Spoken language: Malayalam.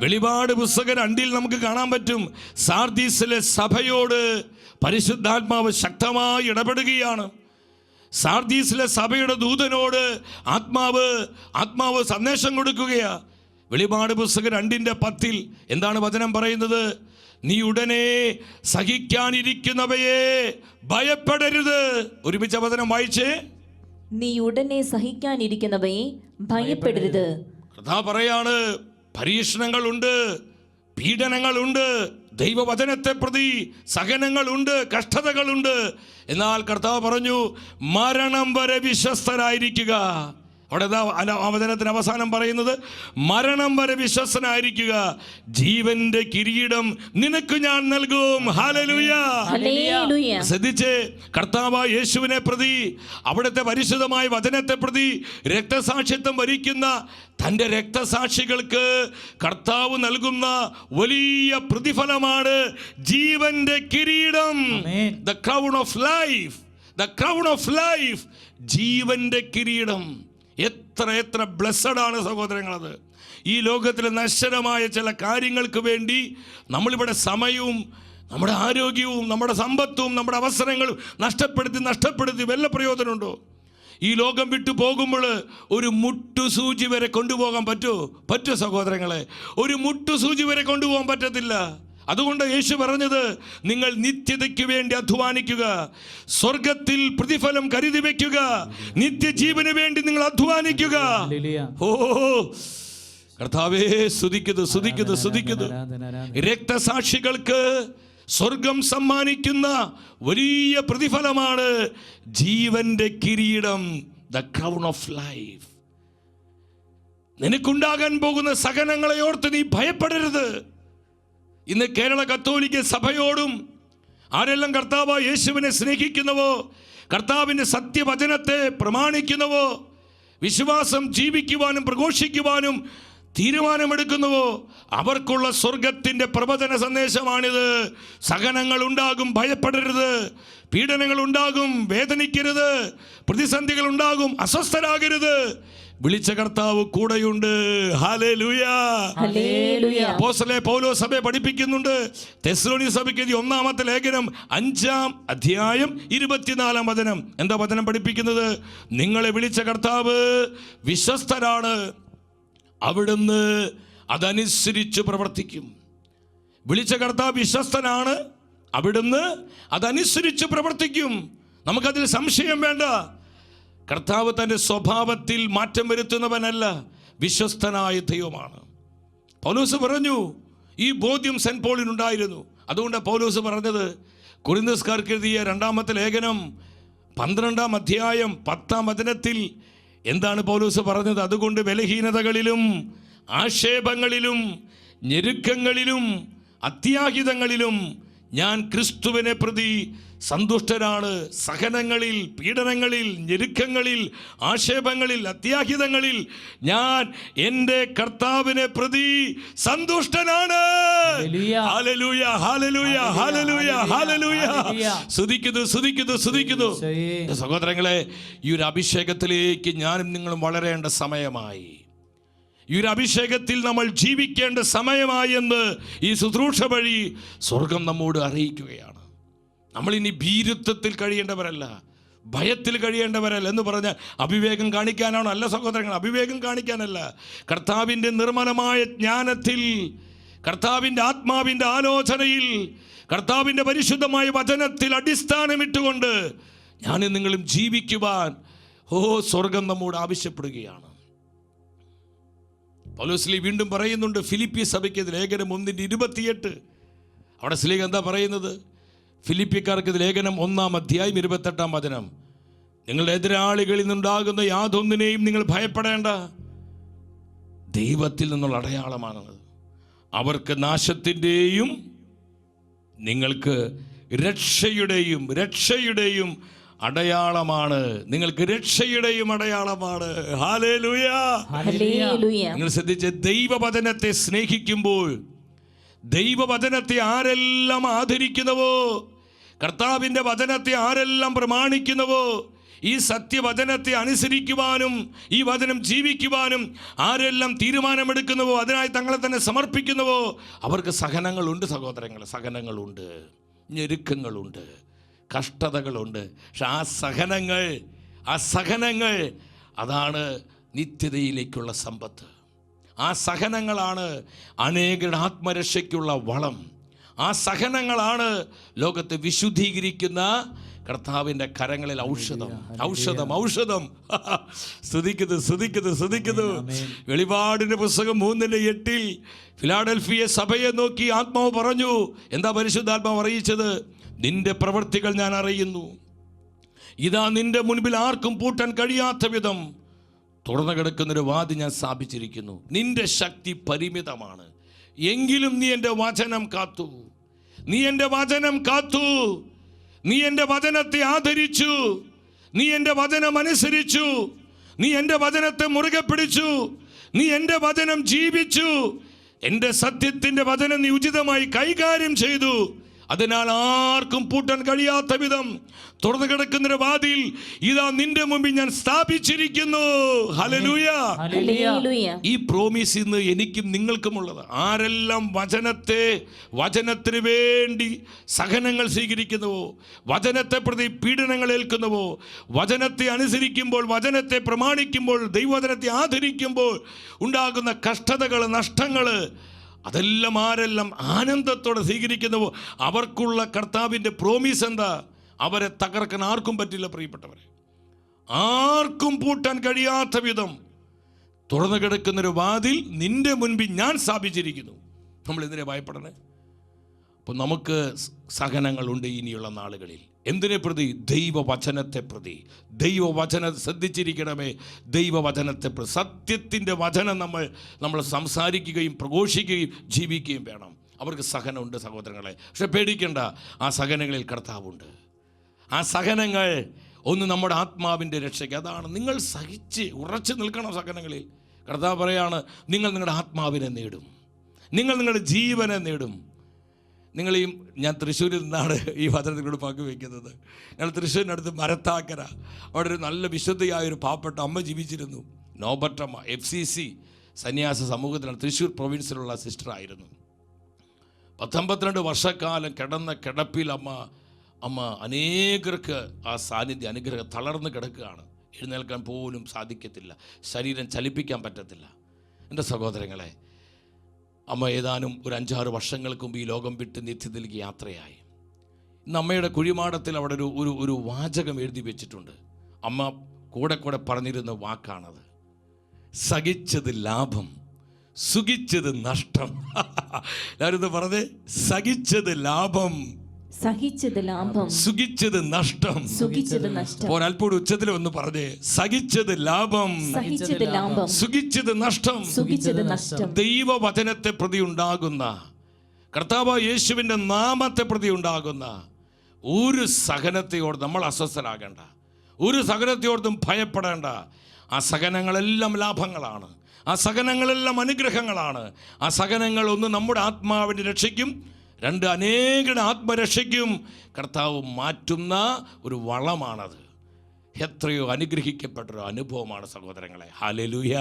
വെളിപാട് പുസ്തക രണ്ടിൽ നമുക്ക് കാണാൻ പറ്റും. സാർദീസിലെ സഭയോട് പരിശുദ്ധാത്മാവ് ശക്തമായി ഇടപെടുകയാണ്. സാർദീസിലെ സഭയുടെ ദൂതനോട് ആത്മാവ് ആത്മാവ് സന്ദേശം കൊടുക്കുകയാണ് വെളിപാട് പുസ്തകം രണ്ടിന്റെ പത്തിൽ എന്താണ് വചനം പറയുന്നത്? നീ ഉടനെ സഹിക്കാനിരിക്കുന്നവയെ ഭയപ്പെടരുത്. ഒരുമിച്ച വചനം വായിച്ചേ. നീ ഉടനെ സഹിക്കാനിരിക്കുന്നവയെ ഭയപ്പെടരുത്. കഥാ പറയാണ് പരീക്ഷണങ്ങളുണ്ട് പീഡനങ്ങളുണ്ട് ദൈവവചനത്തെ പ്രതി സഹനങ്ങളുണ്ട് കഷ്ടതകളുണ്ട്. എന്നാൽ കർത്താവ് പറഞ്ഞു മരണം വരെ വിശ്വസ്തരായിരിക്കുക. അവിടെ വചനത്തിന് അവസാനം പറയുന്നത് മരണം വരെ വിശ്വസനായിരിക്കുക ജീവന്റെ കിരീടം നിനക്ക് ഞാൻ നൽകും. ശ്രദ്ധിച്ച് കർത്താവ് യേശുവിനെ പ്രതി അവിടുത്തെ പരിശുദ്ധമായ വചനത്തെ പ്രതി രക്തസാക്ഷിത്വം വരിക്കുന്ന തന്റെ രക്തസാക്ഷികൾക്ക് കർത്താവ് നൽകുന്ന വലിയ പ്രതിഫലമാണ് ജീവന്റെ കിരീടം. ആമേൻ. The crown of life the crown of life ജീവന്റെ കിരീടം. എത്ര എത്ര ബ്ലെസ്സഡ് ആണ് സഹോദരങ്ങളത്. ഈ ലോകത്തിലെ നശ്വരമായ ചില കാര്യങ്ങൾക്ക് വേണ്ടി നമ്മളിവിടെ സമയവും നമ്മുടെ ആരോഗ്യവും നമ്മുടെ സമ്പത്തും നമ്മുടെ അവസരങ്ങളും നഷ്ടപ്പെടുത്തി നഷ്ടപ്പെടുത്തി വല്ല പ്രയോജനമുണ്ടോ? ഈ ലോകം വിട്ടു പോകുമ്പോൾ ഒരു മുട്ടുസൂചി വരെ കൊണ്ടുപോകാൻ പറ്റുമോ പറ്റുമോ സഹോദരങ്ങളെ? ഒരു മുട്ടുസൂചി വരെ കൊണ്ടുപോകാൻ പറ്റത്തില്ല. അതുകൊണ്ട് യേശു പറഞ്ഞത് നിങ്ങൾ നിത്യതയ്ക്ക് വേണ്ടി അധ്വാനിക്കുക സ്വർഗത്തിൽ പ്രതിഫലം കരുതി വയ്ക്കുക നിത്യജീവന് വേണ്ടി നിങ്ങൾ അധ്വാനിക്കുക. ഓ കർത്താവേ സ്തുതിക്കുന്നു സ്തുതിക്കുന്നു സ്തുതിക്കുന്നു. രക്തസാക്ഷികൾക്ക് സ്വർഗം സമ്മാനിക്കുന്ന വലിയ പ്രതിഫലമാണ് ജീവന്റെ കിരീടം ദ ക്രൗൺ ഓഫ് ലൈഫ് നിനക്കുണ്ടാകാൻ പോകുന്ന സഹനങ്ങളെ ഓർത്ത് നീ ഭയപ്പെടരുത് ഇന്ന് കേരള കത്തോലിക്ക സഭയോടും ആരെല്ലാം കർത്താവ് യേശുവിനെ സ്നേഹിക്കുന്നുവോ കർത്താവിന്റെ സത്യവചനത്തെ പ്രമാണിക്കുന്നുവോ വിശ്വാസം ജീവിക്കുവാനും പ്രഘോഷിക്കുവാനും തീരുമാനമെടുക്കുന്നുവോ അവർക്കുള്ള സ്വർഗത്തിന്റെ പ്രവചന സന്ദേശമാണിത്. സഹനങ്ങൾ ഉണ്ടാകും ഭയപ്പെടരുത്. പീഡനങ്ങൾ ഉണ്ടാകും വേദനിക്കരുത്. പ്രതിസന്ധികൾ ഉണ്ടാകും അസ്വസ്ഥരാകരുത്. വിളിച്ച കർത്താവ് കൂടെയുണ്ട്. പൗലോ സഭയെ പഠിപ്പിക്കുന്നുണ്ട്. തെസ്ലോണി സഭയ്ക്ക് ഒന്നാമത്തെ ലേഖനം അഞ്ചാം അധ്യായം ഇരുപത്തിനാലാം വചനം. എന്താ വചനം പഠിപ്പിക്കുന്നത്? നിങ്ങളെ വിളിച്ച കർത്താവ് വിശ്വസ്തരാണ്. അവിടുന്ന് അതനുസരിച്ച് പ്രവർത്തിക്കും. വിളിച്ച കർത്താവ് വിശ്വസ്തനാണ്. അവിടുന്ന് അതനുസരിച്ച് പ്രവർത്തിക്കും. നമുക്കതിൽ സംശയം വേണ്ട. കർത്താവ് തന്റെ സ്വഭാവത്തിൽ മാറ്റം വരുത്തുന്നവനല്ല വിശ്വസ്തനായ ദൈവമാണ്. പൗലോസ് പറഞ്ഞു ഈ ബോധ്യം സെന്റ് പോളിനുണ്ടായിരുന്നു അതുകൊണ്ട് പൗലോസ് പറഞ്ഞത് കുറിന്തസ്കാർക്ക് എഴുതിയ രണ്ടാമത്തെ ലേഖനം പന്ത്രണ്ടാം അധ്യായം പത്താം വചനത്തിൽ എന്താണ് പൗലോസ് പറഞ്ഞത്? അതുകൊണ്ട് ബലഹീനതകളിലും ആക്ഷേപങ്ങളിലും ഞെരുക്കങ്ങളിലും അത്യാഹിതങ്ങളിലും ഞാൻ ക്രിസ്തുവിനെ പ്രതി സന്തുഷ്ടനാണ്. സഹനങ്ങളിൽ പീഡനങ്ങളിൽ ഞെരുക്കങ്ങളിൽ ആക്ഷേപങ്ങളിൽ അത്യാഹിതങ്ങളിൽ ഞാൻ എന്റെ കർത്താവിനെ പ്രതി സന്തുഷ്ടനാണ്. സ്തുതിക്കുന്നു സ്തുതിക്കുന്നു സ്തുതിക്കുന്നു. സഹോദരങ്ങളെ ഈ ഒരു അഭിഷേകത്തിലേക്ക് ഞാനും നിങ്ങളും വളരേണ്ട സമയമായി. ഈ ഒരു അഭിഷേകത്തിൽ നമ്മൾ ജീവിക്കേണ്ട സമയമായി എന്ന് ഈ ശുശ്രൂഷ വഴി സ്വർഗം നമ്മോട് അറിയിക്കുകയാണ്. നമ്മളിനി ഭീരുത്വത്തിൽ കഴിയേണ്ടവരല്ല ഭയത്തിൽ കഴിയേണ്ടവരല്ല എന്ന് പറഞ്ഞാൽ അവിവേകം കാണിക്കാനാണോ അല്ല സഹോദരങ്ങൾ അവിവേകം കാണിക്കാനല്ല. കർത്താവിന്റെ നിർമ്മലമായ ജ്ഞാനത്തിൽ കർത്താവിന്റെ ആത്മാവിന്റെ ആലോചനയിൽ കർത്താവിന്റെ പരിശുദ്ധമായ വചനത്തിൽ അടിസ്ഥാനമിട്ടുകൊണ്ട് ഞാൻ നിങ്ങളും ജീവിക്കുവാൻ ഓ സ്വർഗം നമ്മോട് ആവശ്യപ്പെടുകയാണ്. പൗലോസ്ലി വീണ്ടും പറയുന്നുണ്ട് ഫിലിപ്പി സഭയ്ക്ക് ലേഖനം ഒന്നിന്റെ ഇരുപത്തിയെട്ട്. അവിടെ സ്ലീഗ് എന്താ പറയുന്നത്? ഫിലിപ്പിക്കാർക്ക് ലേഖനം ഒന്നാം അധ്യായം ഇരുപത്തെട്ടാം വചനം. നിങ്ങളുടെ എതിരാളികളിൽ നിന്നുണ്ടാകുന്ന യാതൊന്നിനെയും നിങ്ങൾ ഭയപ്പെടേണ്ട. ദൈവത്തിൽ നിന്നുള്ള അടയാളമാണത് അവർക്ക് നാശത്തിന്റെയും നിങ്ങൾക്ക് രക്ഷയുടെയും രക്ഷയുടെയും അടയാളമാണ്. നിങ്ങൾക്ക് രക്ഷയുടെയും അടയാളമാണ്. നിങ്ങൾ ശ്രദ്ധിച്ച് ദൈവവചനത്തെ സ്നേഹിക്കുമ്പോൾ ദൈവവചനത്തെ ആരെല്ലാം ആദരിക്കുന്നവോ കർത്താവിന്റെ വചനത്തെ ആരെല്ലാം പ്രമാണിക്കുന്നവോ ഈ സത്യവചനത്തെ അനുസരിക്കുവാനും ഈ വചനം ജീവിക്കുവാനും ആരെല്ലാം തീരുമാനമെടുക്കുന്നവോ അതിനായി തങ്ങളെ തന്നെ സമർപ്പിക്കുന്നവോ അവർക്ക് സഹനങ്ങളുണ്ട് സഹോദരങ്ങൾ സഹനങ്ങളുണ്ട് ഞെരുക്കങ്ങളുണ്ട്. കഷ്ടതകളുണ്ട്. പക്ഷെ ആ സഹനങ്ങൾ ആ സഹനങ്ങൾ അതാണ് നിത്യതയിലേക്കുള്ള സമ്പത്ത്. ആ സഹനങ്ങളാണ് അനേകരുടെ ആത്മരക്ഷയ്ക്കുള്ള വളം. ആ സഹനങ്ങളാണ് ലോകത്തെ വിശുദ്ധീകരിക്കുന്ന കർത്താവിന്റെ കരങ്ങളിൽ ഔഷധം ഔഷധം ഔഷധം. സ്തുതിക്കുന്നു സ്തുതിക്കുന്നു സ്തുതിക്കുന്നു. വെളിപാടിന്റെ പുസ്തകം മൂന്നിന്റെ എട്ടിൽ ഫിലാഡൽഫിയ സഭയെ നോക്കി ആത്മാവ് പറഞ്ഞു. എന്താ പരിശുദ്ധാത്മാവ് അറിയിച്ചത്? നിന്റെ പ്രവൃത്തികൾ ഞാൻ അറിയുന്നു. ഇതാ നിന്റെ മുൻപിൽ ആർക്കും പൂട്ടാൻ കഴിയാത്ത വിധം തുറന്നു കിടക്കുന്നൊരു വാതി ഞാൻ സ്ഥാപിച്ചിരിക്കുന്നു. നിന്റെ ശക്തി പരിമിതമാണ്. എങ്കിലും നീ എന്റെ വചനം കാത്തു. നീ എന്റെ വചനം കാത്തു. നീ എന്റെ വചനത്തെ ആദരിച്ചു. നീ എന്റെ വചനം അനുസരിച്ചു. നീ എന്റെ വചനത്തെ മുറുകെ പിടിച്ചു. നീ എന്റെ വചനം ജീവിച്ചു. എന്റെ സത്യത്തിന്റെ വചനം നീ ഉചിതമായി കൈകാര്യം ചെയ്തു. അതിനാൽ ആർക്കും പൂട്ടാൻ കഴിയാത്ത വിധം തുറന്നു കിടക്കുന്നൊരു വാതിൽ ഇതാ നിന്റെ മുമ്പിൽ ഞാൻ സ്ഥാപിച്ചിരിക്കുന്നു. ഹലലൂയ ഈ പ്രോമിസ് ഇന്ന് എനിക്കും നിങ്ങൾക്കുമുള്ളത്. ആരെല്ലാം വചനത്തെ വചനത്തിന് വേണ്ടി സഹനങ്ങൾ സ്വീകരിക്കുന്നുവോ വചനത്തെ പ്രതി പീഡനങ്ങൾ ഏൽക്കുന്നുവോ വചനത്തെ അനുസരിക്കുമ്പോൾ വചനത്തെ പ്രമാണിക്കുമ്പോൾ ദൈവവചനത്തെ ആദരിക്കുമ്പോൾ ഉണ്ടാകുന്ന കഷ്ടതകൾ നഷ്ടങ്ങൾ അതെല്ലാം ആരെല്ലാം ആനന്ദത്തോടെ സ്വീകരിക്കുന്നുവോ അവർക്കുള്ള കർത്താവിന്റെ പ്രോമിസ് എന്താ? അവരെ തകർക്കാൻ ആർക്കും പറ്റില്ല പ്രിയപ്പെട്ടവരെ. ആർക്കും പൂട്ടാൻ കഴിയാത്ത വിധം തുറന്നു കിടക്കുന്നൊരു വാതിൽ നിന്റെ മുൻപിൽ ഞാൻ സ്ഥാപിച്ചിരിക്കുന്നു. നമ്മൾ എന്തിനെ ഭയപ്പെടണേ? അപ്പോൾ നമുക്ക് സഹനങ്ങളുണ്ട് ഇനിയുള്ള നാളുകളിൽ. എന്തിനെ പ്രതി? ദൈവവചനത്തെ പ്രതി. ദൈവവചന ശ്രദ്ധിച്ചിരിക്കണമേ. ദൈവവചനത്തെ പ്രതി. സത്യത്തിന്റെ വചനം നമ്മൾ നമ്മൾ സംസാരിക്കുകയും പ്രഘോഷിക്കുകയും ജീവിക്കുകയും വേണം. അവർക്ക് സഹനമുണ്ട് സഹോദരങ്ങളെ. പക്ഷെ പേടിക്കേണ്ട. ആ സഹനങ്ങളിൽ കർത്താവുണ്ട്. ആ സഹനങ്ങൾ ഒന്ന് നമ്മുടെ ആത്മാവിന്റെ രക്ഷയ്ക്ക്. അതാണ് നിങ്ങൾ സഹിച്ച് ഉറച്ചു നിൽക്കണം സഹനങ്ങളിൽ. കർത്താവ് പറയാണ് നിങ്ങൾ നിങ്ങളുടെ ആത്മാവിനെ നേടും. നിങ്ങൾ നിങ്ങളുടെ ജീവനെ നേടും. നിങ്ങൾ ഈ ഞാൻ തൃശ്ശൂരിൽ നിന്നാണ് ഈ വചനത്തിലൂടെ പങ്കുവെക്കുന്നത്. ഞങ്ങൾ തൃശ്ശൂരിനടുത്ത് മരത്താക്കര അവിടെ ഒരു നല്ല വിശുദ്ധയായ ഒരു പാവപ്പെട്ട അമ്മ ജീവിച്ചിരുന്നു. നോബട്ടമ്മ എഫ് സി സി സന്യാസ സമൂഹത്തിലാണ് തൃശ്ശൂർ പ്രൊവിൻസിലുള്ള സിസ്റ്ററായിരുന്നു. പത്തൊമ്പത്തിരണ്ട് വർഷക്കാലം കിടന്ന കിടപ്പിൽ അമ്മ അമ്മ അനേകർക്ക് ആ സാന്നിധ്യം അനുഗ്രഹം തളർന്ന് കിടക്കുകയാണ്. എഴുന്നേൽക്കാൻ പോലും സാധിക്കത്തില്ല. ശരീരം ചലിപ്പിക്കാൻ പറ്റത്തില്ല. എന്റെ സഹോദരങ്ങളെ അമ്മ ഏതാനും ഒരു അഞ്ചാറ് വർഷങ്ങൾക്ക് മുമ്പ് ഈ ലോകം വിട്ട് നിത്യത്തിലേക്ക് യാത്രയായി. ഇന്ന് അമ്മയുടെ കുഴിമാടത്തിൽ അവിടെ ഒരു ഒരു ഒരു വാചകം എഴുതി വെച്ചിട്ടുണ്ട്. അമ്മ കൂടെ കൂടെ പറഞ്ഞിരുന്ന വാക്കാണത്. സഹിച്ചത് ലാഭം സുഖിച്ചത് നഷ്ടം. ഞാനിത് പറഞ്ഞേ? സഹിച്ചത് ലാഭം. സഹിച്ചത് ലാഭം. സുഖിച്ചത് നഷ്ടം. സുഖിച്ചത് നഷ്ടം. ഒരൽപ്പോട് ഉച്ചത്തിൽ ഒന്ന് പറഞ്ഞേ സഹിച്ചത് ലാഭം. സഹിച്ചത് ലാഭം. സുഖിച്ചത് നഷ്ടം. സുഖിച്ചത് നഷ്ടം. ദൈവവചനത്തെ പ്രതി ഉണ്ടാകുന്ന കർത്താവ് യേശുവിന്റെ നാമത്തെ പ്രതി ഉണ്ടാകുന്ന ഒരു സഹനത്തെയോട് നമ്മൾ അസ്വസ്ഥരാകേണ്ട. ഒരു സഹനത്തെയോടും ഭയപ്പെടേണ്ട. ആ സഹനങ്ങളെല്ലാം ലാഭങ്ങളാണ്. ആ സഹനങ്ങളെല്ലാം അനുഗ്രഹങ്ങളാണ്. ആ സഹനങ്ങൾ ഒന്ന് നമ്മുടെ ആത്മാവിനെ രക്ഷയ്ക്കും രണ്ട് അനേകരുടെ ആത്മരക്ഷയ്ക്കും കർത്താവ് മാറ്റുന്ന ഒരു വളമാണത്. എത്രയോ അനുഗ്രഹിക്കപ്പെട്ട ഒരു അനുഭവമാണ് സഹോദരങ്ങളെ. ഹാലലുയ